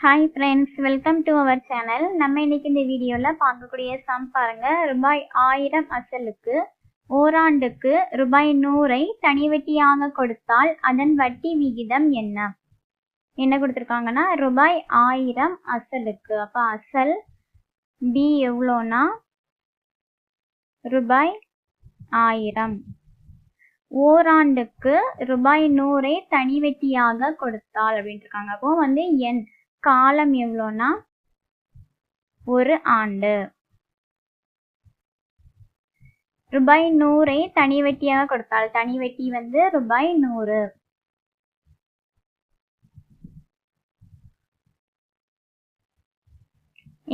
Hi friends welcome to our channel நம்ம இன்னைக்கு இந்த வீடியோவில் பார்க்கக்கூடிய சம் பாருங்கள் ரூபாய் ஆயிரம் அசலுக்கு ஓராண்டுக்கு ரூபாய் நூறை தனி வட்டியாக கொடுத்தால் அதன் வட்டி விகிதம் என்ன? என்ன கொடுத்துருக்காங்கன்னா ரூபாய் ஆயிரம் அசலுக்கு. அப்போ அசல் பி எவ்வளோனா ரூபாய் ஆயிரம். ஓராண்டுக்கு ரூபாய் நூறை தனி வெட்டியாக கொடுத்தால் அப்படின்ட்டு இருக்காங்க. அப்போ வந்து என் காலம் எவ்வளோனா ஒரு ஆண்டு. ரூபாய் நூறை தனி வெட்டியாக கொடுத்தால் தனி வெட்டி வந்து ரூபாய் நூறு.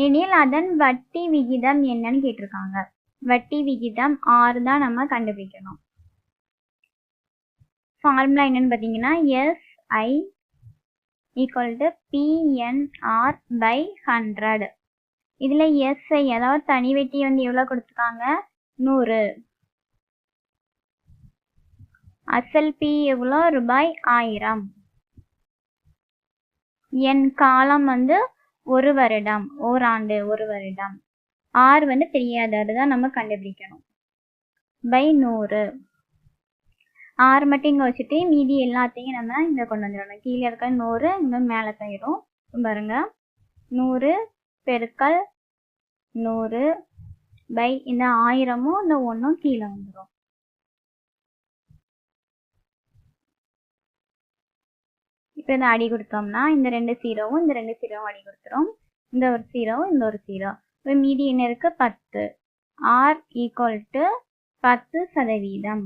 எனில் அதன் வட்டி விகிதம் என்னன்னு கேட்டிருக்காங்க. வட்டி விகிதம் ஆறு தான் நம்ம கண்டுபிடிக்கணும். ஃபார்முலா என்னன்னு பார்த்தீங்கன்னா SI equal to PNR by hundred இதில் எஸ்ஐ அதாவது தனி வெட்டி வந்து எவ்வளோ கொடுத்துருக்காங்க? நூறு. அசல் பி எவ்வளோ? ரூபாய் ஆயிரம். என் காலம் வந்து ஒரு வருடம் ஓராண்டு ஒரு வருடம். ஆர் வந்து தெரியாது அதுதான் நம்ம கண்டுபிடிக்கணும். பை நூறு. ஆறு மட்டும் இங்கே வச்சுட்டு மீதி எல்லாத்தையும் நம்ம இங்கே கொண்டு வந்துடணும். கீழே இருக்க நூறு இங்கே மேலே போயிடும் பாருங்க. நூறு பெருக்கல் நூறு பை இந்த ஆயிரமும் இந்த ஒன்றும் கீழே வந்துடும். இப்போ இதை அடி கொடுத்தோம்னா இந்த ரெண்டு சீரோவும் இந்த ரெண்டு சீரோவும் அடி கொடுத்துரும். இந்த ஒரு சீரோவும் இந்த ஒரு சீரோ. இப்போ மீதி என்ன இருக்கு? பத்து. ஆர் ஈக்குவல் டு பத்து சதவீதம்.